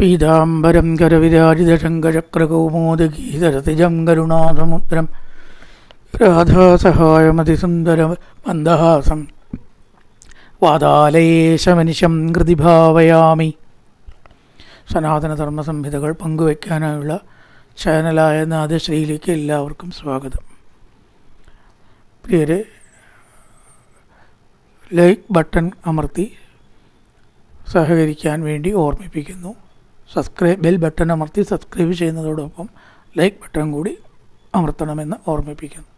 പീതാംബരം കരവിരാജിതശങ്കരക്രകൗമോദഗീതരതിജം കരുണാസമുദ്രം. രാധാസഹായമതിസുന്ദരം മന്ദഹാസം. വാതാലയേശമനിശം കൃതിഭാവയാമി. സനാതനധർമ്മ സംഹിതകൾ പങ്കുവയ്ക്കാനായുള്ള ചാനലായ നാദശ്രീയിലേക്ക് എല്ലാവർക്കും സ്വാഗതം. പ്രിയരെ ലൈക്ക് ബട്ടൺ അമർത്തി സഹകരിക്കാൻ വേണ്ടി ഓർമ്മിപ്പിക്കുന്നു. സബ്സ്ക്രൈബ് ബെൽ ബട്ടൺ അമർത്തി സബ്സ്ക്രൈബ് ചെയ്യുന്നതോടൊപ്പം ലൈക്ക് ബട്ടൺ കൂടി അമർത്തണമെന്ന് ഓർമ്മിപ്പിക്കുന്നു.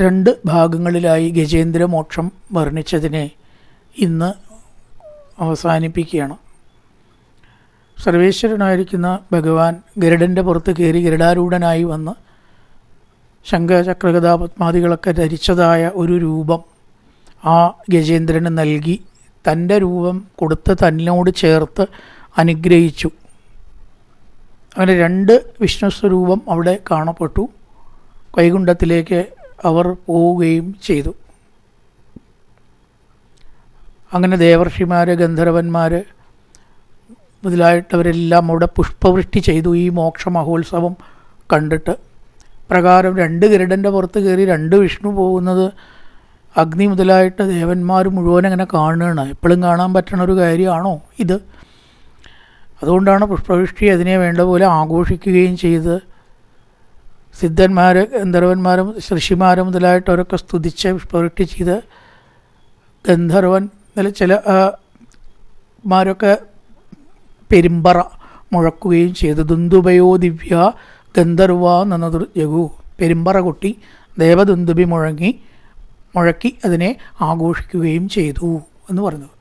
രണ്ട് ഭാഗങ്ങളിലായി ഗജേന്ദ്രമോക്ഷം വർണിച്ചതിനെ ഇന്ന് അവസാനിപ്പിക്കുകയാണ്. സർവേശ്വരനായിരിക്കുന്ന ഭഗവാൻ ഗരുഡന്റെ പുറത്ത് കയറി ഗരുഡാരൂഢനായി വന്ന് ശങ്കചക്രകഥാപത്മാദികളൊക്കെ ധരിച്ചതായ ഒരു രൂപം ആ ഗജേന്ദ്രന് നൽകി. തന്റെ രൂപം കൊടുത്ത് തന്നോട് ചേർത്ത് അനുഗ്രഹിച്ചു. അങ്ങനെ രണ്ട് വിഷ്ണു സ്വരൂപം അവിടെ കാണപ്പെട്ടു. വൈകുണ്ഠത്തിലേക്ക് അവർ പോവുകയും ചെയ്തു. അങ്ങനെ ദേവർഷിമാർ ഗന്ധർവന്മാർ മുതലായിട്ടവരെല്ലാം അവിടെ പുഷ്പവൃഷ്ടി ചെയ്തു ഈ മോക്ഷ മഹോത്സവം കണ്ടിട്ട്. പ്രകാരം രണ്ട് ഗരുഡന്റെ പുറത്ത് കയറി രണ്ട് വിഷ്ണു പോകുന്നത് അഗ്നി മുതലായിട്ട് ദേവന്മാർ മുഴുവൻ അങ്ങനെ കാണുകയാണ്. എപ്പോഴും കാണാൻ പറ്റണ ഒരു കാര്യമാണോ ഇത്? അതുകൊണ്ടാണ് പുഷ്പവൃഷ്ടി അതിനെ വേണ്ട പോലെ ആഘോഷിക്കുകയും ചെയ്ത് സിദ്ധന്മാർ ഗന്ധർവന്മാരും ഋഷിമാരും മുതലായിട്ടവരൊക്കെ സ്തുതിച്ച് പുഷ്പവൃഷ്ടി ചെയ്ത് ഗന്ധർവൻ ചില മാരൊക്കെ പെരുമ്പറ മുഴക്കുകയും ചെയ്തു. ദുന്ദുബയോ ദിവ്യ ഗന്ധർവ നന്നതു ജഗു. പെരുമ്പറ കൊട്ടി ദേവദുന്ദുബി മുഴങ്ങി മുഴക്കി അതിനെ ആഘോഷിക്കുകയും ചെയ്തു എന്ന് പറഞ്ഞത്.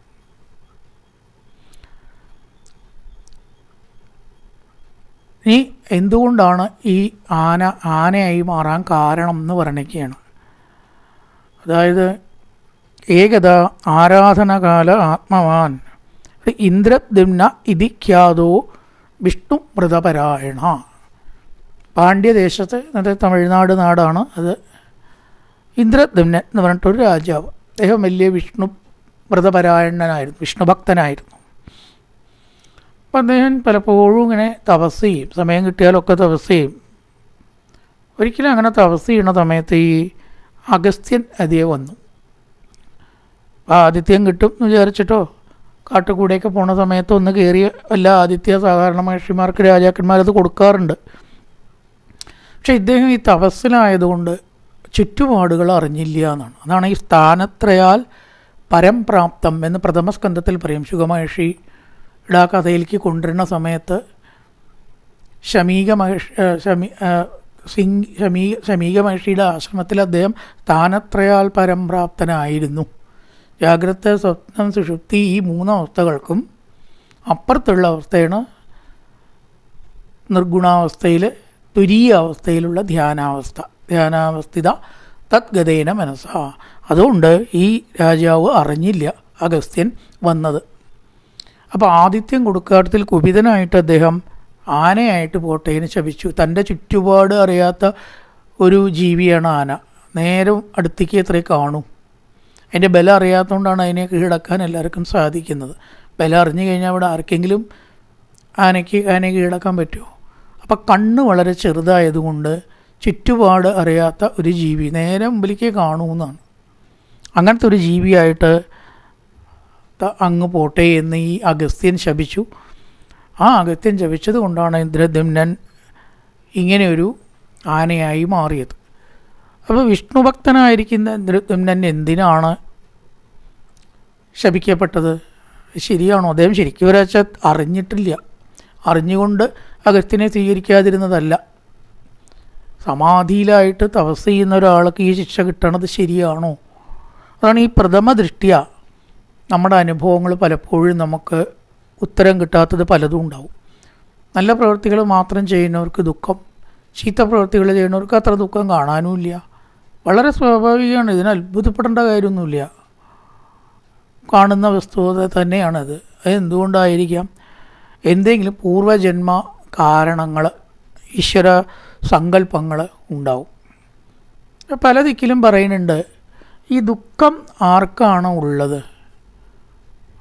ഇനി എന്തുകൊണ്ടാണ് ഈ ആന ആനയായി മാറാൻ കാരണം എന്ന് പറഞ്ഞിരിക്കുകയാണ് അതായത് ഏകത ആരാധനകാല ആത്മവാൻ. ഇന്ദ്രദ്യുമ്ന ഇതിഖ്യാതോ വിഷ്ണു മൃതപരായണ. പാണ്ഡ്യദേശത്ത് ഇന്നത്തെ തമിഴ്നാട് നാടാണ് അത്. ഇന്ദ്രദ്യുമ്നൻ എന്ന് പറഞ്ഞിട്ടൊരു രാജാവ്. അദ്ദേഹം വലിയ വിഷ്ണു വ്രതപരായണനായിരുന്നു വിഷ്ണു ഭക്തനായിരുന്നു അപ്പം അദ്ദേഹം പലപ്പോഴും ഇങ്ങനെ തപസ് ചെയ്യും. സമയം കിട്ടിയാലൊക്കെ തപസ് ചെയ്യും. ഒരിക്കലും അങ്ങനെ തപസ് ചെയ്യുന്ന സമയത്ത് ഈ അഗസ്ത്യൻ അതിയെ വന്നു. അപ്പോൾ ആദിത്യം കിട്ടും എന്ന് വിചാരിച്ചിട്ടോ? കാട്ടുകൂടെയൊക്കെ പോണ സമയത്ത് ഒന്ന് കയറിയ അല്ല ആദിത്യ സാധാരണ മഹർഷിമാർക്ക് രാജാക്കന്മാരത് കൊടുക്കാറുണ്ട്. പക്ഷേ ഇദ്ദേഹം ഈ തപസ്സിലായതുകൊണ്ട് ചുറ്റുപാടുകൾ അറിഞ്ഞില്ല എന്നാണ്. അതാണ് ഈ സ്ഥാനത്രയാൽ പരംപ്രാപ്തം എന്ന് പ്രഥമസ്കന്ധത്തിൽ പറയും. ശുഗമഹർഷി ആ കഥയിലേക്ക് കൊണ്ടുവരുന്ന സമയത്ത് ഷമീക മഹർഷി ഷമി സിംഗ് ഷമീ ഷമീക മഹർഷിയുടെ ആശ്രമത്തിൽ അദ്ദേഹം സ്ഥാനത്രയാൽ പരംപ്രാപ്തനായിരുന്നു ജാഗ്രത സ്വപ്നം സുഷുപ്തി ഈ മൂന്ന് അവസ്ഥകൾക്കും അപ്പുറത്തുള്ള അവസ്ഥയാണ് നിർഗുണാവസ്ഥയിൽ തുരീയ അവസ്ഥയിലുള്ള ധ്യാനാവസ്ഥ. ധ്യാനാവസ്ഥിത തദ്ഗതേന മനസ്സാ. അതുകൊണ്ട് ഈ രാജാവ് അറിഞ്ഞില്ല അഗസ്ത്യൻ വന്നത്. അപ്പോൾ ആദിത്യം കൊടുക്കാട്ടത്തിൽ കുപിതനായിട്ട് അദ്ദേഹം ആനയായിട്ട് പോട്ടേനെ ശപിച്ചു. തന്റെ ചുറ്റുപാട് അറിയാത്ത ഒരു ജീവിയാണ് ആന. നേരം അടുത്തേക്ക് എത്രേ കാണൂ. അതിന്റെ ബലം അറിയാത്തതുകൊണ്ടാണ് അതിനെ കീഴടക്കാൻ എല്ലാവർക്കും സാധിക്കുന്നത്. ബലം അറിഞ്ഞു കഴിഞ്ഞാൽ അവിടെ ആർക്കെങ്കിലും ആനയ്ക്ക് ആനയെ കീഴടക്കാൻ പറ്റുമോ? അപ്പോൾ കണ്ണ് വളരെ ചെറുതായതുകൊണ്ട് ചുറ്റുപാട് അറിയാത്ത ഒരു ജീവി നേരം മുമ്പിലേക്ക് കാണൂ എന്നാണ്. അങ്ങനത്തെ ഒരു ജീവിയായിട്ട് അങ്ങ് പോട്ടെ എന്ന് ഈ അഗസ്ത്യൻ ശപിച്ചു. ആ അഗസ്ത്യൻ ശപിച്ചത് കൊണ്ടാണ് ഇന്ദ്രദ്യുമ്നൻ ഇങ്ങനെയൊരു ആനയായി മാറിയത്. അപ്പോൾ വിഷ്ണുഭക്തനായിരിക്കുന്ന ഇന്ദ്രദ്യുമ്നൻ എന്തിനാണ് ശപിക്കപ്പെട്ടത്? ശരിയാണോ? അദ്ദേഹം ശരിക്കും ഒരാഴ്ച അറിഞ്ഞിട്ടില്ല. അറിഞ്ഞുകൊണ്ട് അഗസ്ത്യനെ സ്വീകരിക്കാതിരുന്നതല്ല. സമാധിയിലായിട്ട് തപസ് ചെയ്യുന്ന ഒരാൾക്ക് ഈ ശിക്ഷ കിട്ടണത് ശരിയാണോ? അതാണ് ഈ പ്രഥമ ദൃഷ്ടിയ നമ്മുടെ അനുഭവങ്ങൾ പലപ്പോഴും നമുക്ക് ഉത്തരം കിട്ടാത്തത് പലതും ഉണ്ടാവും. നല്ല പ്രവൃത്തികൾ മാത്രം ചെയ്യുന്നവർക്ക് ദുഃഖം ചീത്ത പ്രവൃത്തികൾ ചെയ്യുന്നവർക്ക് അത്ര ദുഃഖം കാണാനുമില്ല. വളരെ സ്വാഭാവികമാണ് ഇതിന് അത്ഭുതപ്പെടേണ്ട കാര്യമൊന്നുമില്ല. കാണുന്ന വസ്തുത തന്നെയാണത്. അത് എന്തുകൊണ്ടായിരിക്കാം? എന്തെങ്കിലും പൂർവജന്മ കാരണങ്ങൾ ഈശ്വര സങ്കല്പങ്ങൾ ഉണ്ടാവും. പല ദിക്കിലും പറയുന്നുണ്ട് ഈ ദുഃഖം ആർക്കാണ് ഉള്ളത്?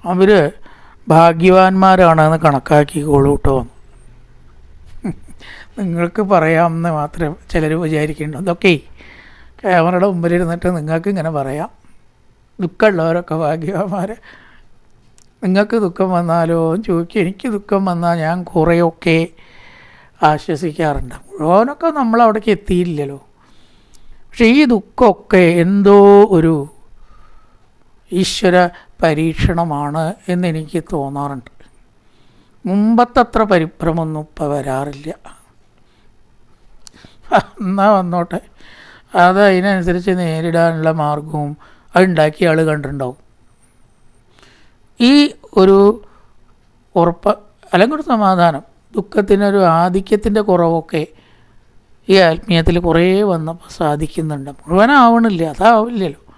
അവർ ഭാഗ്യവാന്മാരാണെന്ന് കണക്കാക്കിക്കോളൂ കേട്ടോ നിങ്ങൾക്ക് പറയാമെന്ന് മാത്രമേ ചിലർ വിചാരിക്കുന്നുണ്ട്. അതൊക്കെ ക്യാമറയുടെ മുമ്പിലിരുന്നിട്ട് നിങ്ങൾക്ക് ഇങ്ങനെ പറയാം. ദുഃഖമുള്ളവരൊക്കെ ഭാഗ്യവാന്മാർ നിങ്ങൾക്ക് ദുഃഖം വന്നാലോ ചോദിക്കും. എനിക്ക് ദുഃഖം വന്നാൽ ഞാൻ കുറേയൊക്കെ ആശ്വസിക്കാറുണ്ട്. മുഴുവനൊക്കെ നമ്മൾ അവിടേക്ക് എത്തിയില്ലല്ലോ. പക്ഷേ ഈ ദുഃഖമൊക്കെ എന്തോ ഒരു ഈശ്വര പരീക്ഷണമാണ് എന്നെനിക്ക് തോന്നാറുണ്ട്. മുമ്പത്തത്ര പരിഭ്രമൊന്നും ഇപ്പം വരാറില്ല. എന്നാൽ വന്നോട്ടെ. അത് അതിനനുസരിച്ച് നേരിടാനുള്ള മാർഗവും അതുണ്ടാക്കിയ ആൾ കണ്ടിട്ടുണ്ടാവും. ഈ ഒരു ഉറപ്പ് അല്ലെങ്കിൽ ഒരു സമാധാനം ദുഃഖത്തിനൊരു ആധിക്യത്തിന്റെ കുറവൊക്കെ ഈ ആത്മീയത്തിൽ കുറേ വന്നപ്പോൾ സാധിക്കുന്നുണ്ട്. മുഴുവനാവണില്ല അതാവില്ലല്ലോ.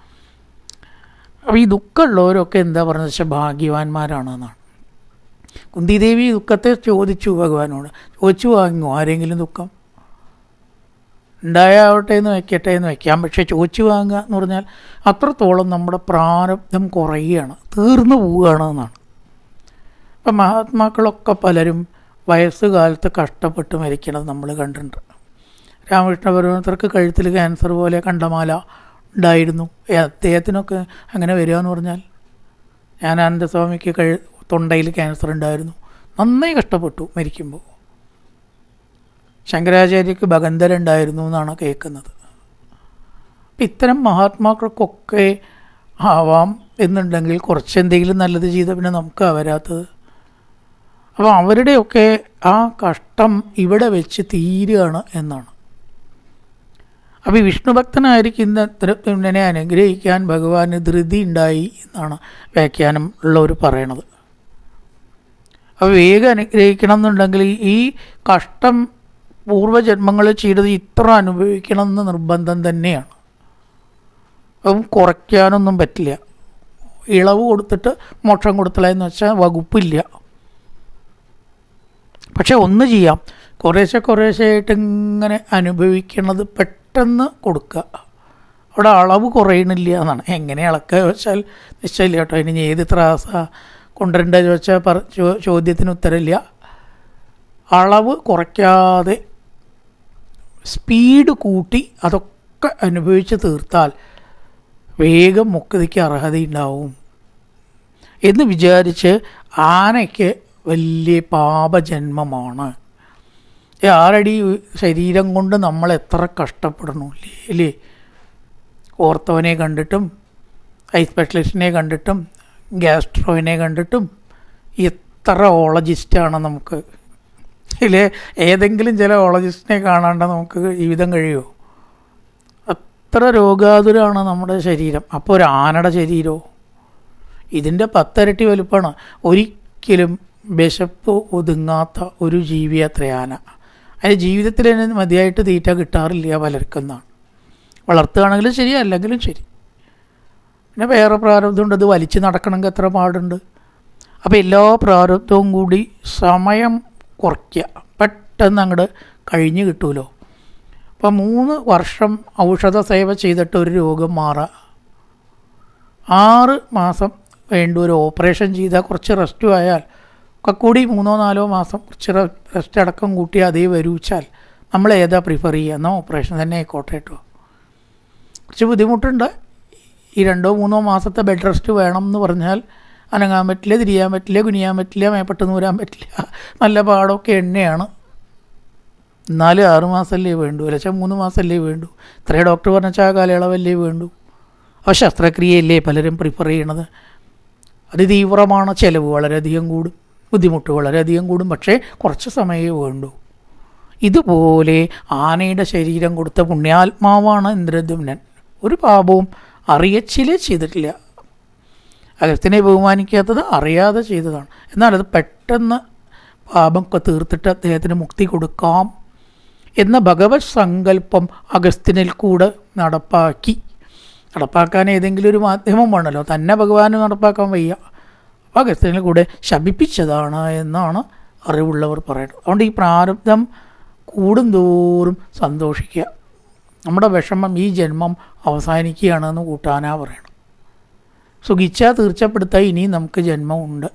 അപ്പോൾ ഈ ദുഃഖമുള്ളവരൊക്കെ എന്താ പറയുന്നത് വെച്ചാൽ ഭാഗ്യവാന്മാരാണെന്നാണ്. കുന്തിദേവി ദുഃഖത്തെ ചോദിച്ചു ഭഗവാനോട്. ചോദിച്ചു വാങ്ങുമോ ആരെങ്കിലും ദുഃഖം? ഉണ്ടായാവട്ടെ എന്ന് വയ്ക്കട്ടെ എന്ന് വയ്ക്കാം പക്ഷേ ചോദിച്ചു വാങ്ങുക എന്ന് പറഞ്ഞാൽ അത്രത്തോളം നമ്മുടെ പ്രാരബ്ധം കുറയുകയാണ്. തീർന്നു പോവുകയാണ് എന്നാണ് ഇപ്പം മഹാത്മാക്കളൊക്കെ പലരും വയസ്സുകാലത്ത് കഷ്ടപ്പെട്ട് മരിക്കണത് നമ്മൾ കണ്ടിട്ടുണ്ട്. രാമകൃഷ്ണ പരമത്തർക്ക് കഴുത്തിൽ ക്യാൻസർ പോലെ കണ്ടമാല. ഉണ്ടായിരുന്നു. അദ്ദേഹത്തിനൊക്കെ അങ്ങനെ വരിക എന്ന് പറഞ്ഞാൽ ഞാൻ ആനന്ദസ്വാമിക്ക് കഴി തൊണ്ടയിൽ ക്യാൻസർ ഉണ്ടായിരുന്നു. നന്നായി കഷ്ടപ്പെട്ടു മരിക്കുമ്പോൾ ശങ്കരാചാര്യക്ക് ഭഗന്തരുണ്ടായിരുന്നു എന്നാണ് കേൾക്കുന്നത്. അപ്പം ഇത്തരം മഹാത്മാക്കൾക്കൊക്കെ ആവാം എന്നുണ്ടെങ്കിൽ കുറച്ചെന്തെങ്കിലും നല്ലത് ചെയ്ത പിന്നെ നമുക്ക് വരാത്തത്. അപ്പോൾ അവരുടെയൊക്കെ ആ കഷ്ടം ഇവിടെ വെച്ച് തീരുകയാണ് എന്നാണ്. അപ്പോൾ ഈ വിഷ്ണുഭക്തനായിരിക്കുന്ന തിരുനെ അനുഗ്രഹിക്കാൻ ഭഗവാന് ധൃതി ഉണ്ടായി എന്നാണ് വ്യാഖ്യാനം ഉള്ളവർ പറയണത്. അപ്പോൾ വേഗം അനുഗ്രഹിക്കണം എന്നുണ്ടെങ്കിൽ ഈ കഷ്ടം പൂർവജന്മങ്ങളിൽ ചെയ്തത് ഇത്ര അനുഭവിക്കണം എന്ന് നിർബന്ധം തന്നെയാണ്. അപ്പം കുറയ്ക്കാനൊന്നും പറ്റില്ല. ഇളവ് കൊടുത്തിട്ട് മോക്ഷം കൊടുത്തില്ല എന്ന് വെച്ചാൽ വകുപ്പില്ല. പക്ഷേ ഒന്ന് ചെയ്യാം. കുറേശ്ശെ കുറേശ്ശെ ആയിട്ട് ഇങ്ങനെ അനുഭവിക്കണത് പെട്ടെന്ന് കൊടുക്കുക. അവിടെ അളവ് കുറയണില്ല എന്നാണ്. എങ്ങനെ അളക്കുക ചോദിച്ചാൽ നിശ്ചയമില്ല കേട്ടോ. ഇനി ഏത് ത്രാസ കൊണ്ടുവരേണ്ടത് ചോദിച്ചാൽ പറ ചോദ്യത്തിന് ഉത്തരമില്ല. അളവ് കുറയ്ക്കാതെ സ്പീഡ് കൂട്ടി അതൊക്കെ അനുഭവിച്ച് തീർത്താൽ വേഗം മുക്തിക്ക് അർഹതയുണ്ടാവും. എന്ന് വിചാരിച്ച് ആനയ്ക്ക് വലിയ പാപജന്മമാണ്. ഈ ആറടി ശരീരം കൊണ്ട് നമ്മൾ എത്ര കഷ്ടപ്പെടണു ഇല്ലേ? ഓർത്തവനെ കണ്ടിട്ടും ഐ സ്പെഷ്യലിസ്റ്റിനെ കണ്ടിട്ടും ഗ്യാസ്ട്രോവിനെ കണ്ടിട്ടും എത്ര ഓളജിസ്റ്റാണ് നമുക്ക്. ഇല്ലേ? ഏതെങ്കിലും ചില ഓളജിസ്റ്റിനെ കാണാണ്ട് നമുക്ക് ജീവിതം കഴിയുമോ അത്ര രോഗാതുരാണ് നമ്മുടെ ശരീരം. അപ്പോൾ ഒരു ആനയുടെ ശരീരമോ ഇതിന്റെ പത്തരട്ടി വലുപ്പമാണ് ഒരിക്കലും വിശപ്പ് ഒതുങ്ങാത്ത ഒരു ജീവിയത്രയാന അതിന് ജീവിതത്തിൽ തന്നെ മതിയായിട്ട് തീറ്റ കിട്ടാറില്ല പലർക്കെന്നാണ്. വളർത്തുകയാണെങ്കിലും ശരി അല്ലെങ്കിലും ശരി. പിന്നെ വേറെ പ്രാരബ്ധമുണ്ട് അത് വലിച്ചു നടക്കണമെങ്കിൽ എത്ര പാടുണ്ട്. അപ്പോൾ എല്ലാ പ്രാരബ്ധവും കൂടി സമയം കുറയ്ക്കുക. പെട്ടെന്ന് അങ്ങോട്ട് കഴിഞ്ഞ് കിട്ടുമല്ലോ അപ്പോൾ മൂന്ന് വർഷം ഔഷധ സേവ ചെയ്തിട്ട് ഒരു രോഗം മാറുക ആറ് മാസം വേണ്ട ഒരു ഓപ്പറേഷൻ ചെയ്താൽ കുറച്ച് റെസ്റ്റും ആയാൽ ഒക്കെ കൂടി മൂന്നോ നാലോ മാസം കുറച്ച് റെസ്റ്റ് അടക്കം കൂട്ടി അതേ വരൂച്ചാൽ നമ്മൾ ഏതാ പ്രിഫർ ചെയ്യുക? എന്നാൽ ഓപ്പറേഷൻ തന്നെ ആയിക്കോട്ടെ കേട്ടോ. കുറച്ച് ബുദ്ധിമുട്ടുണ്ട്. ഈ രണ്ടോ മൂന്നോ മാസത്തെ ബെഡ് റെസ്റ്റ് വേണം എന്ന് പറഞ്ഞാൽ അനങ്ങാൻ പറ്റില്ല തിരിയാൻ പറ്റില്ല കുനിയാൻ പറ്റില്ല മേപ്പെട്ട് നൂരാൻ പറ്റില്ല. നല്ല പാടമൊക്കെ എണ്ണയാണ്. എന്നാലും ആറ് മാസമല്ലേ വേണ്ടു. അല്ല വെച്ചാൽ മൂന്ന് മാസമല്ലേ വേണ്ടു. ഇത്രയും ഡോക്ടർ പറഞ്ഞാൽ ആ കാലയളവല്ലേ വേണ്ടു. അപ്പോൾ ശസ്ത്രക്രിയയല്ലേ പലരും പ്രിഫർ ചെയ്യണത്? അതിതീവ്രമാണ് ചിലവ് വളരെയധികം കൂടും. ബുദ്ധിമുട്ട് വളരെയധികം കൂടും. പക്ഷേ കുറച്ച് സമയമേ വേണ്ടൂ. ഇതുപോലെ ആനയുടെ ശരീരം കൊടുത്ത പുണ്യാത്മാവാണ് ഇന്ദ്രദ്യുമ്നൻ. ഒരു പാപവും അറിയച്ചിലേ ചെയ്തിട്ടില്ല. അഗസ്ത്യനെ ബഹുമാനിക്കാത്തത് അറിയാതെ ചെയ്തതാണ്. എന്നാൽ അത് പെട്ടെന്ന് പാപമൊക്കെ തീർത്തിട്ട് അദ്ദേഹത്തിന് മുക്തി കൊടുക്കാം എന്ന ഭഗവത് സങ്കല്പം അഗസ്തിനിൽ കൂടെ നടപ്പാക്കി. നടപ്പാക്കാൻ ഏതെങ്കിലും ഒരു മാധ്യമം വേണമല്ലോ. തന്നെ ഭഗവാന് നടപ്പാക്കാൻ വയ്യ. അപ്പോൾ അഗസ്ത്യനിൽ കൂടെ ശപിപ്പിച്ചതാണ് എന്നാണ് അറിവുള്ളവർ പറയുന്നത്. അതുകൊണ്ട് ഈ പ്രാരബ്ധം കൂടുന്തോറും സന്തോഷിക്കുക. നമ്മുടെ വിഷമം ഈ ജന്മം അവസാനിക്കുകയാണെന്ന് കൂട്ടാനാ പറയണം. സുഖിച്ചാൽ തീർച്ചപ്പെടുത്താൻ ഇനിയും നമുക്ക് ജന്മമുണ്ട്.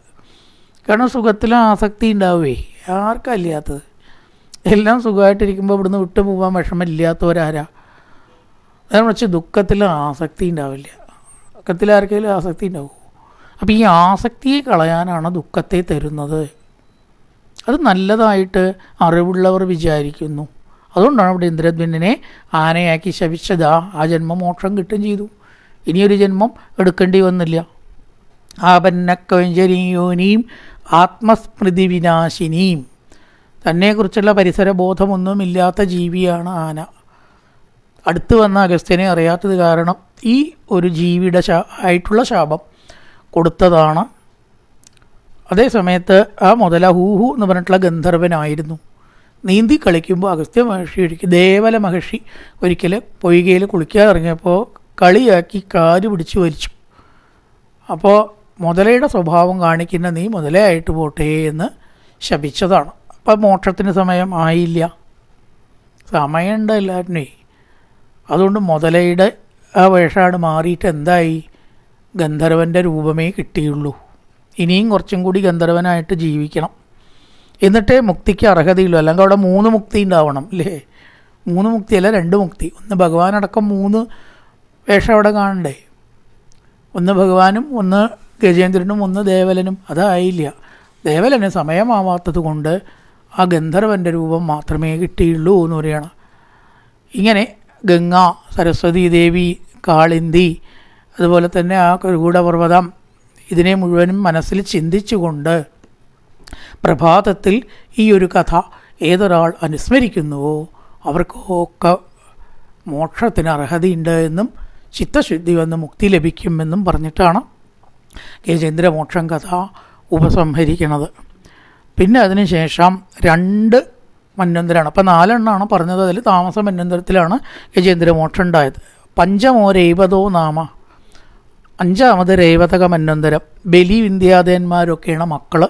കാരണം സുഖത്തിൽ ആസക്തി ഉണ്ടാവേ ആർക്കല്ലാത്തത് എല്ലാം സുഖമായിട്ടിരിക്കുമ്പോൾ ഇവിടുന്ന് വിട്ടു പോകാൻ വിഷമമില്ലാത്തവരാരാ? അതിനെ വെച്ച് ദുഃഖത്തിൽ ആസക്തി ഉണ്ടാവില്ല. ദുഃഖത്തിൽ ആർക്കെങ്കിലും ആസക്തി ഉണ്ടാവും? അപ്പോൾ ഈ ആസക്തിയെ കളയാനാണ് ദുഃഖത്തെ തരുന്നത്. അത് നല്ലതായിട്ട് അറിവുള്ളവർ വിചാരിക്കുന്നു. അതുകൊണ്ടാണ് ഇവിടെ ഇന്ദ്രദ്വനെ ആനയാക്കി ശപിച്ചതാ. ആ ജന്മം മോക്ഷം കിട്ടുകയും ചെയ്തു. ഇനിയൊരു ജന്മം എടുക്കേണ്ടി വന്നില്ല. ആപന്നക്കവഞ്ചരീയോനിയും ആത്മസ്മൃതി വിനാശിനിയും. തന്നെക്കുറിച്ചുള്ള പരിസര ബോധമൊന്നുമില്ലാത്ത ജീവിയാണ് ആന. അടുത്ത് വന്ന അഗസ്ത്യനെ അറിയാത്തത് കാരണം ഈ ഒരു ജീവിയുടെ ആയിട്ടുള്ള ശാപം കൊടുത്തതാണ്. അതേ സമയത്ത് ആ മുതല ഹൂഹു എന്ന് പറഞ്ഞിട്ടുള്ള ഗന്ധർവനായിരുന്നു. നീന്തി കളിക്കുമ്പോൾ അഗസ്ത്യ മഹർഷി ഒരിക്കൽ ദേവല മഹർഷി ഒരിക്കൽ പൊയ്കയിൽ കുളിക്കാൻ ഇറങ്ങിയപ്പോൾ കളിയാക്കി കാൽ പിടിച്ചു വലിച്ചു. അപ്പോൾ മുതലയുടെ സ്വഭാവം കാണിക്കുന്ന നീ മുതലയായിട്ട് പോട്ടെ എന്ന് ശപിച്ചതാണ്. അപ്പോൾ മോക്ഷത്തിന് സമയം ആയില്ല. സമയമുണ്ട് എല്ലാറ്റിനേ. അതുകൊണ്ട് മുതലയുടെ ആ വേഷമാണ് മാറിയിട്ട് എന്തായി? ഗന്ധർവന്റെ രൂപമേ കിട്ടിയുള്ളൂ. ഇനിയും കുറച്ചും കൂടി ഗന്ധർവനായിട്ട് ജീവിക്കണം. എന്നിട്ടേ മുക്തിക്ക് അർഹതയുള്ളൂ. അല്ലെങ്കിൽ അവിടെ മൂന്ന് മുക്തി ഉണ്ടാവണം അല്ലേ? മൂന്ന് മുക്തിയല്ല രണ്ട് മുക്തി. ഒന്ന് ഭഗവാനടക്കം മൂന്ന് വേഷം അവിടെ കാണണ്ടേ? ഒന്ന് ഭഗവാനും ഒന്ന് ഗജേന്ദ്രനും ഒന്ന് ദേവലനും. അതായില്ല. ദേവലന് സമയമാവാത്തത് കൊണ്ട് ആ ഗന്ധർവന്റെ രൂപം മാത്രമേ കിട്ടിയുള്ളൂ എന്ന് പറയണം. ഇങ്ങനെ ഗംഗ സരസ്വതി ദേവി കാളിന്തി അതുപോലെ തന്നെ ആ ഗൂഢപർവതം ഇതിനെ മുഴുവനും മനസ്സിൽ ചിന്തിച്ചുകൊണ്ട് പ്രഭാതത്തിൽ ഈ ഒരു കഥ ഏതൊരാൾ അനുസ്മരിക്കുന്നുവോ അവർക്കൊക്കെ മോക്ഷത്തിന് അർഹതയുണ്ട് എന്നും ചിത്തശുദ്ധി വന്ന് മുക്തി ലഭിക്കുമെന്നും പറഞ്ഞിട്ടാണ് ഗജേന്ദ്രമോക്ഷം കഥ ഉപസംഹരിക്കുന്നത്. പിന്നെ അതിനുശേഷം രണ്ട് മന്വന്തരാണ് അപ്പം നാലെണ്ണമാണ് പറഞ്ഞത്. അതിൽ താമസ മന്വന്തരത്തിലാണ് ഗജേന്ദ്രമോക്ഷം ഉണ്ടായത്. പഞ്ചമോ രൈവതോ നാമ. അഞ്ചാമത് രേവതക മന്വന്തരം ബലി വിന്ധ്യാദേന്മാരൊക്കെയാണ് മക്കൾ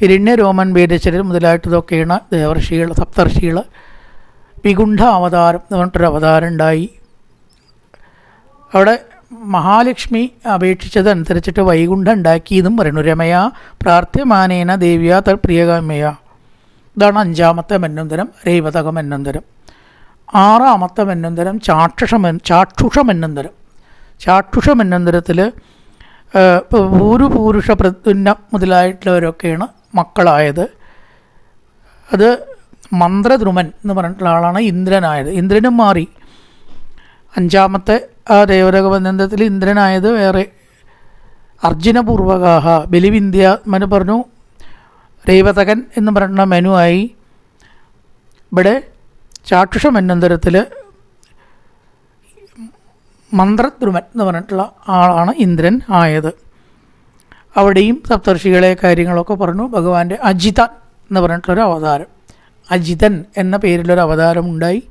ഹിരണ്യരോമൻ വേദചരൻ മുതലായിട്ടതൊക്കെയാണ് ദേവർഷികൾ സപ്തർഷികൾ വികുണ്ഠ അവതാരം എന്ന് പറഞ്ഞിട്ടൊരു അവതാരം ഉണ്ടായി. അവിടെ മഹാലക്ഷ്മി അപേക്ഷിച്ചതനുസരിച്ചിട്ട് വൈകുണ്ഠം ഉണ്ടാക്കിയതും പറയുന്നു. രമയ പ്രാർത്ഥ്യമാനേന ദേവിയ പ്രിയകാമയ ഇതാണ് അഞ്ചാമത്തെ മന്വന്തരം രേവതക മന്വന്തരം ആറാമത്തെ മന്വന്തരം ചാക്ഷുഷ ചാക്ഷുഷ മന്വന്തരം ചാക്ഷുഷ മന്വന്തരത്തിൽ ഭൂരു പൂരുഷ പ്രത്യുന്ന മുതലായിട്ടുള്ളവരൊക്കെയാണ് മക്കളായത്. അത് മന്ത്രദ്രുമൻ എന്ന് പറഞ്ഞിട്ടുള്ള ആളാണ് ഇന്ദ്രനായത്. ഇന്ദ്രനും മാറി. അഞ്ചാമത്തെ ആ ദേവരകബന്ധത്തിൽ ഇന്ദ്രനായത് വേറെ. അർജുനപൂർവകാഹ ബലിവിന്ധ്യ മനു പറഞ്ഞു. ദൈവതകൻ എന്ന് പറഞ്ഞ മെനുവായി. ഇവിടെ ചാക്ഷുഷ മന്വന്തരത്തിൽ മന്ത്രദ്രുമൻ എന്ന് പറഞ്ഞിട്ടുള്ള ആളാണ് ഇന്ദ്രൻ ആയത്. അവിടെയും സപ്തർഷികളെ കാര്യങ്ങളൊക്കെ പറഞ്ഞു. ഭഗവാന്റെ അജിതൻ എന്ന് പറഞ്ഞിട്ടുള്ളൊരു അവതാരം. അജിതൻ എന്ന പേരിലൊരു അവതാരം ഉണ്ടായി.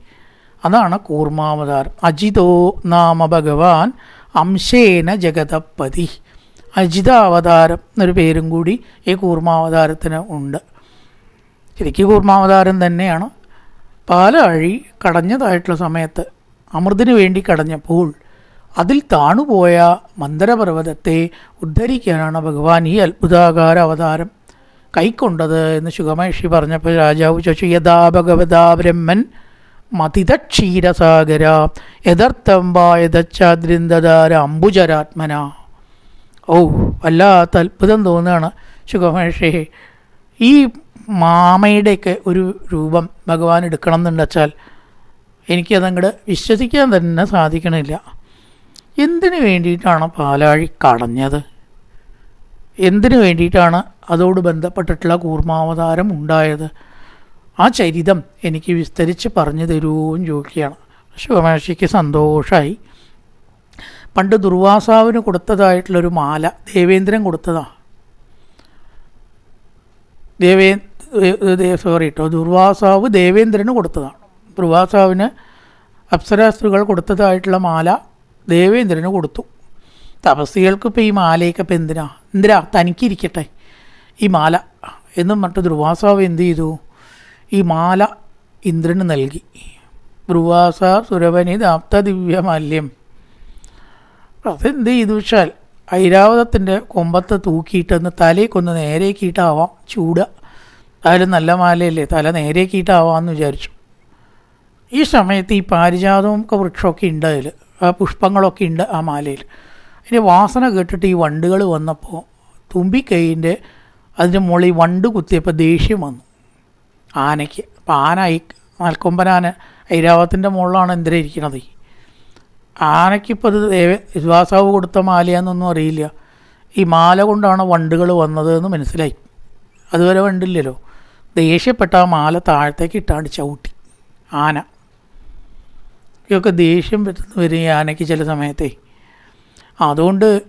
അതാണ് കൂർമാവതാരം. അജിതോ നാമ ഭഗവാൻ അംശേന ജഗതപതി അജിത അവതാരം എന്നൊരു പേരും കൂടി ഈ കൂർമാവതാരത്തിന് ഉണ്ട്. ശരിക്കും കൂർമാവതാരം തന്നെയാണ്. പാലാഴി കടഞ്ഞതായിട്ടുള്ള സമയത്ത് അമൃതിനു വേണ്ടി കടഞ്ഞപ്പോൾ അതിൽ താണുപോയ മന്ദരപർവതത്തെ ഉദ്ധരിക്കാനാണ് ഭഗവാൻ ഈ അത്ഭുതാകാര അവതാരം കൈക്കൊണ്ടത് എന്ന് ശുഗമഹർഷി പറഞ്ഞപ്പോൾ രാജാവ് ചോദിച്ചു യഥാ ഭഗവതാ ബ്രഹ്മൻ മതിതക്ഷീരസാഗര യഥർത്ഥം വായതച്ചാദ്രിന്ദാര അംബുജരാത്മന. ഓ വല്ലാത്ത അത്ഭുതം തോന്നുകയാണ് ശുഗമഹർഷി. ഈ മാമയുടെയൊക്കെ ഒരു രൂപം ഭഗവാൻ എടുക്കണം എന്നുണ്ടെച്ചാൽ എനിക്കതങ്ങോട്ട് വിശ്വസിക്കാൻ തന്നെ സാധിക്കണില്ല. എന്തിനു വേണ്ടിയിട്ടാണ് പാലാഴി കടഞ്ഞത്? എന്തിനു വേണ്ടിയിട്ടാണ് അതോട് ബന്ധപ്പെട്ടിട്ടുള്ള കൂർമാവതാരം ഉണ്ടായത്? ആ ചരിതം എനിക്ക് വിസ്തരിച്ച് പറഞ്ഞു തരുമോന്ന് ചോദിക്കുകയാണ്. ശിവമേഷിക്ക് സന്തോഷമായി പണ്ട് ദുർവാസാവിന് കൊടുത്തതായിട്ടുള്ളൊരു മാല ദേവേന്ദ്രൻ കൊടുത്തതാണ് ദേവേ സോറി കേട്ടോ ദുർവാസാവ് ദേവേന്ദ്രന് കൊടുത്തതാണ് ദുർവാസാവിന് അപ്സരാസ്ത്രീകൾ കൊടുത്തതായിട്ടുള്ള മാല ദേവേന്ദ്രന് കൊടുത്തു. തപസ്സികൾക്ക് ഇപ്പോൾ ഈ മാലയൊക്കെ ഇപ്പം എന്തിനാ? എന്തിനാ? തനിക്കിരിക്കട്ടെ. ഈ മാല. എന്നും പറഞ്ഞിട്ട് ദുർവാസാവ് എന്ത് ചെയ്തു? ഈ മാല ഇന്ദ്രന് നൽകി. ദുർവാസ സുരവനി ദാപ്ത ദിവ്യമാല്യം അതെന്ത് ചെയ്തു വെച്ചാൽ ഐരാവതത്തിന്റെ കൊമ്പത്ത് തൂക്കിയിട്ടെന്ന് തലയ്ക്കൊന്ന് നേരേക്കിയിട്ടാവാം ചൂട. അതിലും നല്ല മാലയല്ലേ? തല നേരേക്കിയിട്ടാവാമെന്ന് വിചാരിച്ചു. ഈ സമയത്ത് ഈ പാരിജാതവും ഒക്കെ വൃക്ഷമൊക്കെ ഉണ്ട് അതിൽ പുഷ്പങ്ങളൊക്കെ ഉണ്ട് ആ മാലയിൽ. അതിന്റെ വാസന കേട്ടിട്ട് ഈ വണ്ടുകൾ വന്നപ്പോൾ തുമ്പിക്കൈന്റെ അതിന്റെ മുകളിൽ വണ്ട് കുത്തിയപ്പോൾ ദേഷ്യം വന്നു. ആനയ്ക്ക്. അപ്പം ആന ഈ നാൽക്കൊമ്പനാന ഐരാവത്തിന്റെ മുകളിലാണ് എന്തിനാ ഇരിക്കണത്? ആനയ്ക്കിപ്പോൾ ഇത് ദേവ വിശ്വാസാവ് കൊടുത്ത മാലയാണെന്നൊന്നും അറിയില്ല. ഈ മാല കൊണ്ടാണ് വണ്ടുകൾ വന്നത് എന്ന് മനസ്സിലായി. അതുവരെ വണ്ടില്ലല്ലോ. ദേഷ്യപ്പെട്ട ആ മാല താഴത്തേക്ക് ഇട്ടാണ്ട് ചവിട്ടി. ആന. ഇതൊക്കെ ദേഷ്യം പറ്റുന്ന വരും ഈ ആനയ്ക്ക് ചില സമയത്തെ. അതുകൊണ്ട്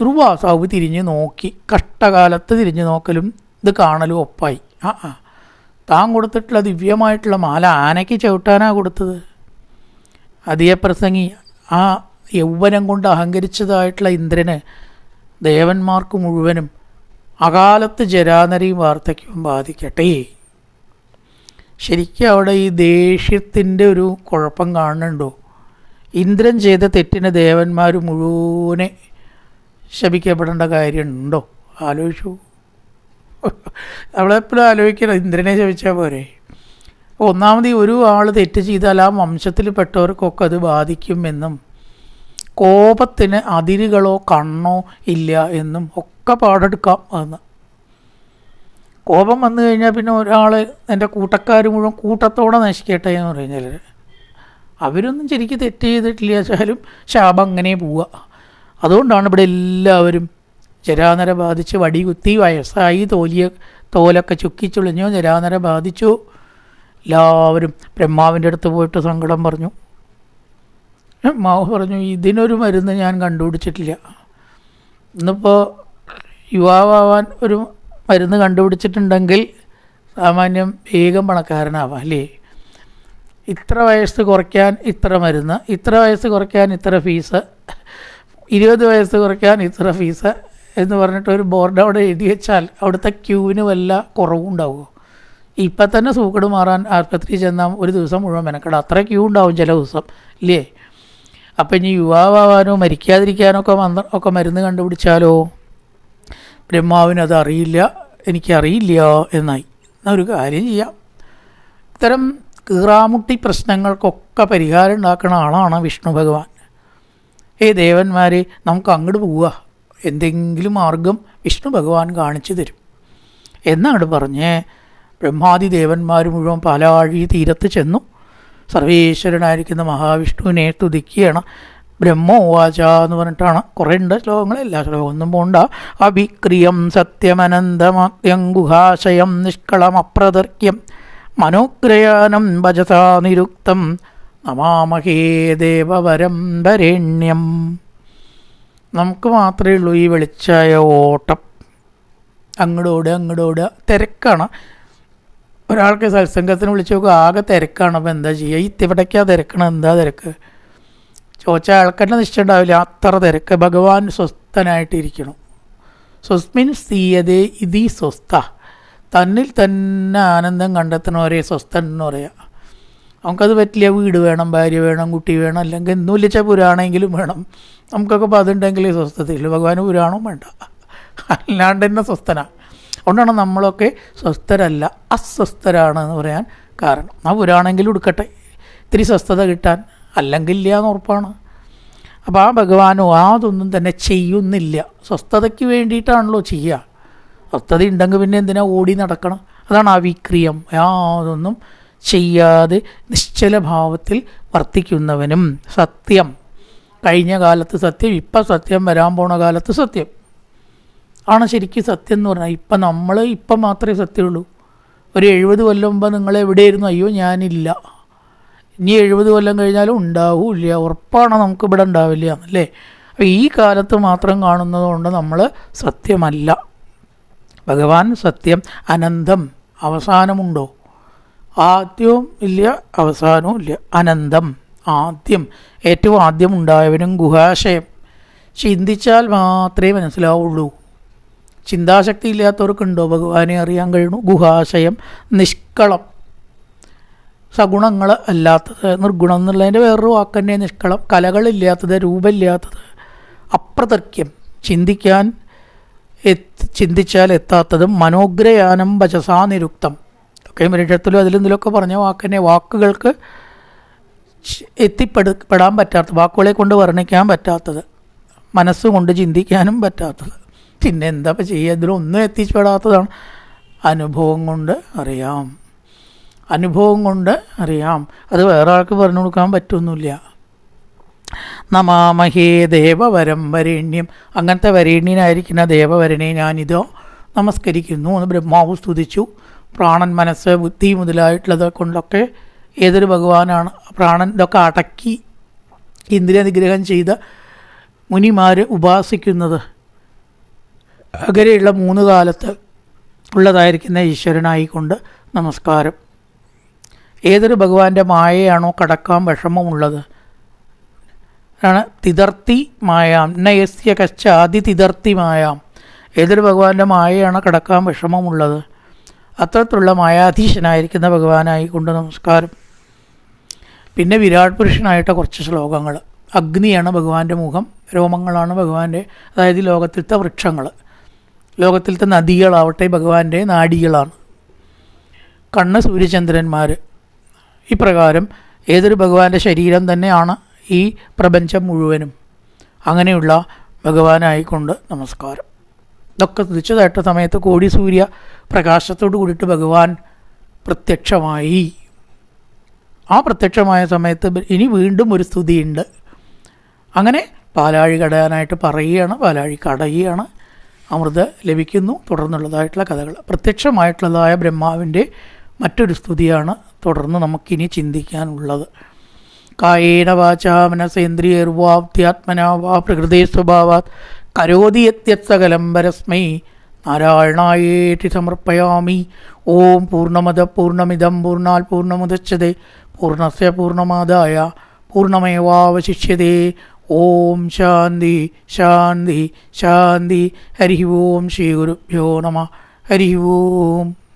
ധ്രുവാസാവ് തിരിഞ്ഞ് നോക്കി. കഷ്ടകാലത്ത് തിരിഞ്ഞ് നോക്കലും ഇത് കാണലും ഒപ്പായി. ആ ആ. താൻ കൊടുത്തിട്ടുള്ള ദിവ്യമായിട്ടുള്ള മാല ആനയ്ക്ക് ചവിട്ടാനാണ് കൊടുത്തത്? അധികപ്രസംഗി ആ യൗവനം കൊണ്ട് അഹങ്കരിച്ചതായിട്ടുള്ള ഇന്ദ്രന് ദേവന്മാർക്ക് മുഴുവനും അകാലത്ത് ജരാനരയും വാർദ്ധക്യവും ബാധിക്കട്ടെ. ശരിക്കും അവിടെ ഈ ദേഷ്യത്തിന്റെ ഒരു കുഴപ്പം കാണുന്നുണ്ടോ? ഇന്ദ്രൻ ചെയ്ത തെറ്റിന് ദേവന്മാർ മുഴുവനെ ശപിക്കപ്പെടേണ്ട കാര്യമുണ്ടോ? ആലോചിച്ചു. നമ്മളെപ്പോഴും ആലോചിക്കണം ഇന്ദ്രനെ ശപിച്ചാൽ പോരെ. ഒന്നാമത് ഒരു ആൾ തെറ്റ് ചെയ്താൽ ആ വംശത്തിൽപ്പെട്ടവർക്കൊക്കെ അത് ബാധിക്കുമെന്നും കോപത്തിന് അതിരുകളോ കണ്ണോ ഇല്ല എന്നും ഒക്കെ പാടെടുക്കാം എന്ന്. കോപം വന്നു കഴിഞ്ഞാൽ പിന്നെ ഒരാൾ എന്റെ കൂട്ടക്കാർ മുഴുവൻ കൂട്ടത്തോടെ നശിക്കട്ടെ എന്ന് ചിലർ അവരൊന്നും ശരിക്കും തെറ്റ് ചെയ്തിട്ടില്ല. വെച്ചാലും ശാപം അങ്ങനെ പോവുക. അതുകൊണ്ടാണ് ഇവിടെ എല്ലാവരും ജരാനര ബാധിച്ച് വടി കുത്തി വയസ്സായി തോലിയ തോലൊക്കെ ചുക്കിച്ചുളിഞ്ഞു ജരാനര ബാധിച്ചു. എല്ലാവരും ബ്രഹ്മാവിന്റെ അടുത്ത് പോയിട്ട് സങ്കടം പറഞ്ഞു. ബ്രഹ്മാവ് പറഞ്ഞു ഇതിനൊരു മരുന്ന് ഞാൻ കണ്ടുപിടിച്ചിട്ടില്ല. ഇന്നിപ്പോൾ യുവാവാൻ ഒരു മരുന്ന് കണ്ടുപിടിച്ചിട്ടുണ്ടെങ്കിൽ സാമാന്യം വേഗം പണക്കാരനാവാം അല്ലേ? ഇത്ര വയസ്സ് കുറയ്ക്കാൻ ഇത്ര മരുന്ന് ഇത്ര വയസ്സ് കുറയ്ക്കാൻ ഇത്ര ഫീസ് ഇരുപത് വയസ്സ് കുറയ്ക്കാൻ ഇത്ര ഫീസ് എന്ന് പറഞ്ഞിട്ട് ഒരു ബോർഡ് അവിടെ എഴുതി വെച്ചാൽ അവിടുത്തെ ക്യൂവിന് വല്ല കുറവും ഉണ്ടാവുമോ? ഇപ്പം തന്നെ സൂക്കട് മാറാൻ ആശുപത്രിയിൽ ചെന്നാൽ ഒരു ദിവസം മുഴുവൻ മെനക്കട. അത്ര ക്യൂ ഉണ്ടാവും ചില ദിവസം ഇല്ലേ? അപ്പം ഇനി യുവാവാനോ മരിക്കാതിരിക്കാനോ ഒക്കെ മന്ത്ര ഒക്കെ മരുന്ന് കണ്ടുപിടിച്ചാലോ? ബ്രഹ്മാവിന് അറിയില്ല എനിക്കറിയില്ല എന്നായി. എന്നാൽ ഒരു കാര്യം ചെയ്യാം. ഇത്തരം കീറാമുട്ടി പ്രശ്നങ്ങൾക്കൊക്കെ പരിഹാരം ഉണ്ടാക്കുന്ന ആളാണ് വിഷ്ണു ഭഗവാൻ. ഏ ദേവന്മാരെ നമുക്ക് അങ്ങോട്ട് പോവുക. എന്തെങ്കിലും മാർഗം വിഷ്ണു ഭഗവാൻ കാണിച്ചു തരും. എന്നങ്ങോട്ട് പറഞ്ഞ് ബ്രഹ്മാദി ദേവന്മാർ മുഴുവൻ പാലാഴി തീരത്ത് ചെന്നു. സർവേശ്വരനായിരിക്കുന്ന മഹാവിഷ്ണുവിനെ തുതിക്കുകയാണ്. ബ്രഹ്മോവാച എന്ന് പറഞ്ഞിട്ടാണ്. കുറേ ഉണ്ട് ശ്ലോകങ്ങൾ എല്ലാ ശ്ലോകമൊന്നും പോണ്ട. അഭിക്രിയം സത്യമനന്തമാക്യം ഗുഹാശയം നിഷ്കളം അപ്രതർക്യം മനോഗ്രയാനം ഭജതാ നിരുക്തം നമാമഹേ ദേവവരം വരേണ്യം നമുക്ക് മാത്രമേ ഉള്ളൂ ഈ വെളിച്ചായ ഓട്ടം. അങ്ങോട്ടോടുക അങ്ങോട്ടോടുക തിരക്കാണ്. ഒരാൾക്ക് സത്സംഗത്തിന് വിളിച്ചു നോക്കുക ആകെ തിരക്കാണ്. അപ്പോൾ എന്താ ചെയ്യുക? ഈ ഇവിടേക്കാ തിരക്കണം എന്താ തിരക്ക്? ചോദിച്ച ആൾക്കാരുടെ നിശ്ചയം ഉണ്ടാവില്ല അത്ര തിരക്ക്. ഭഗവാൻ സ്വസ്ഥനായിട്ടിരിക്കണം. സ്വസ്മിൻ സ്ഥീയതേ ഇതി സ്വസ്ഥ. തന്നിൽ തന്നെ ആനന്ദം കണ്ടെത്തണവരെ സ്വസ്ഥൻ എന്ന് പറയാം. നമുക്കത് പറ്റില്ല. വീട് വേണം ഭാര്യ വേണം കുട്ടി വേണം അല്ലെങ്കിൽ വിളിച്ച പുരാണെങ്കിലും വേണം. നമുക്കൊക്കെ അപ്പോൾ അതുണ്ടെങ്കിൽ സ്വസ്ഥതയില്ല ഭഗവാന് പുരാണവും വേണ്ട. അല്ലാണ്ട് തന്നെ സ്വസ്ഥനാണ് അതുകൊണ്ടാണ് നമ്മളൊക്കെ സ്വസ്ഥരല്ല അസ്വസ്ഥരാണ് എന്ന് പറയാൻ കാരണം. ആ പുരാണെങ്കിലും എടുക്കട്ടെ. ഇത്തിരി സ്വസ്ഥത കിട്ടാൻ. അല്ലെങ്കിൽ ഇല്ല എന്ന് ഉറപ്പാണ്. അപ്പോൾ ആ ഭഗവാനോ അതൊന്നും തന്നെ ചെയ്യുന്നില്ല. സ്വസ്ഥതയ്ക്ക് വേണ്ടിയിട്ടാണല്ലോ ചെയ്യുക. സ്വസ്ഥത ഉണ്ടെങ്കിൽ പിന്നെ എന്തിനാ ഓടി നടക്കണം? അതാണ് അവിക്രിയം യാതൊന്നും ചെയ്യാതെ നിശ്ചല ഭാവത്തിൽ വർത്തിക്കുന്നവനും സത്യം. കഴിഞ്ഞ കാലത്ത് സത്യം ഇപ്പം സത്യം വരാൻ പോണ കാലത്ത് സത്യം. ആണ് ശരിക്കും സത്യം എന്ന് പറഞ്ഞാൽ. ഇപ്പം നമ്മൾ ഇപ്പം മാത്രമേ സത്യമുള്ളൂ. ഒരു എഴുപത് കൊല്ലം മുമ്പ് നിങ്ങൾ എവിടെയായിരുന്നു അയ്യോ ഞാനില്ല. ഇനി എഴുപത് കൊല്ലം കഴിഞ്ഞാലും ഉണ്ടാവില്ല. ഉറപ്പാണ് നമുക്ക് ഇവിടെ ഉണ്ടാവില്ല എന്നല്ലേ? അപ്പോൾ ഈ കാലത്ത് മാത്രം കാണുന്നതുകൊണ്ട് നമ്മൾ സത്യമല്ല. ഭഗവാൻ സത്യം അനന്തം അവസാനമുണ്ടോ? ആദ്യവും ഇല്ല അവസാനവും ഇല്ല. അനന്തം ആദ്യം. ഏറ്റവും ആദ്യം ഉണ്ടായവനും ഗുഹാശയം. ചിന്തിച്ചാൽ മാത്രമേ മനസ്സിലാവുള്ളൂ. ചിന്താശക്തി ഇല്ലാത്തവർക്കുണ്ടോ? ഭഗവാനെ അറിയാൻ കഴിയണു ഗുഹാശയം നിഷ്കളം. സഗുണങ്ങൾ അല്ലാത്തത് നിർഗുണം എന്നുള്ളതിന്റെ വേറൊരു വാക്ക് തന്നെ നിഷ്കളം കലകളില്ലാത്തത് രൂപമില്ലാത്തത് അപ്രതർക്യം ചിന്തിക്കാൻ എത്തി ചിന്തിച്ചാൽ എത്താത്തതും മനോഗ്രയാനം വചസാ നിരുക്തം. ഒക്കെ മനുഷ്യത്തിലും അതിലും ഇതിലൊക്കെ പറഞ്ഞ വാക്കിനെ വാക്കുകൾക്ക് എത്തിപ്പെടുപ്പെടാൻ എത്തിപ്പെടു പെടാൻ പറ്റാത്ത വാക്കുകളെ കൊണ്ട് വർണിക്കാൻ പറ്റാത്തത് മനസ്സുകൊണ്ട് ചിന്തിക്കാനും പറ്റാത്തത്. പിന്നെ എന്താ ചെയ്യുക? ഇതിലൊന്നും എത്തിപ്പെടാത്തതാണ്. അനുഭവം കൊണ്ട് അറിയാം. അനുഭവം കൊണ്ട് അറിയാം. അത് വേറെ ആൾക്ക് പറഞ്ഞു കൊടുക്കാൻ പറ്റൊന്നുമില്ല. നമാമഹേ ദേവവരം വരേണ്യം. അങ്ങനത്തെ വരേണ്യനായിരിക്കുന്ന ദേവവരനെ ഞാനിതോ നമസ്കരിക്കുന്നു എന്ന് ബ്രഹ്മാവ് സ്തുതിച്ചു. പ്രാണൻ മനസ്സ് ബുദ്ധി മുതലായിട്ടുള്ളത് കൊണ്ടൊക്കെ ഏതൊരു ഭഗവാനാണ് പ്രാണൻ ഇതൊക്കെ അടക്കി ഇന്ദ്രിയ നിഗ്രഹം ചെയ്ത മുനിമാർ ഉപാസിക്കുന്നത് അകരെയുള്ള മൂന്ന് കാലത്ത് ഉള്ളതായിരിക്കുന്ന ഈശ്വരനായിക്കൊണ്ട് നമസ്കാരം. ഏതൊരു ഭഗവാന്റെ മായയാണോ കടക്കാൻ വിഷമമുള്ളത്? ആണ് തിതർത്തി മായാം. നയസ്യ കശ്ചാതി തിതർത്തി മായാം. ഏതൊരു ഭഗവാന്റെ മായയാണ് കടക്കാൻ വിഷമമുള്ളത്? അത്തരത്തിലുള്ള മായാധീശനായിരിക്കുന്ന ഭഗവാനായി കൊണ്ട് നമസ്കാരം. പിന്നെ വിരാട് പുരുഷനായിട്ട് കുറച്ച് ശ്ലോകങ്ങൾ. അഗ്നിയാണ് ഭഗവാന്റെ മുഖം. രോമങ്ങളാണ് ഭഗവാന്റെ അതായത് ലോകത്തിലത്തെ വൃക്ഷങ്ങൾ. ലോകത്തിലത്തെ നദികളാവട്ടെ ഭഗവാന്റെ നാടികളാണ്. കണ്ണ് സൂര്യചന്ദ്രന്മാർ ഇപ്രകാരം ഏതൊരു ഭഗവാന്റെ ശരീരം തന്നെയാണ് ഈ പ്രപഞ്ചം മുഴുവനും. അങ്ങനെയുള്ള ഭഗവാനായിക്കൊണ്ട് നമസ്കാരം. ഇതൊക്കെ തുതിച്ചതായിട്ട സമയത്ത് കോടി സൂര്യ പ്രകാശത്തോട് കൂടിയിട്ട് ഭഗവാൻ പ്രത്യക്ഷമായി. ആ പ്രത്യക്ഷമായ സമയത്ത് ഇനി വീണ്ടും ഒരു സ്തുതിയുണ്ട്. അങ്ങനെ പാലാഴി കടയാനായിട്ട് പറയുകയാണ് പാലാഴി കടയുകയാണ്. അമൃത് ലഭിക്കുന്നു. തുടർന്നുള്ളതായിട്ടുള്ള കഥകൾ. പ്രത്യക്ഷമായിട്ടുള്ളതായ ബ്രഹ്മാവിന്റെ മറ്റൊരു സ്തുതിയാണ് തുടർന്ന് നമുക്കിനി ചിന്തിക്കാനുള്ളത്. കായേന വാചാ മനസേന്ദ്രിയർവാപ്ത്യാത്മന വാ പ്രകൃതി സ്വഭാവാത്. കരോതി യത്യത്സകലം പരസ്മൈ. നാരായണായേറ്റി സമർപ്പയാമി. ഓം പൂർണമത പൂർണമിതം പൂർണാൽ പൂർണമുദച്ഛതേ പൂർണസ്യ പൂർണമാതായ പൂർണമേവാവശിഷ്യതേ ഓം ശാന്തി ശാന്തി ശാന്തി. ഹരി ഓം ശ്രീ ഗുരുഭ്യോ നമ. ഹരി ഓം.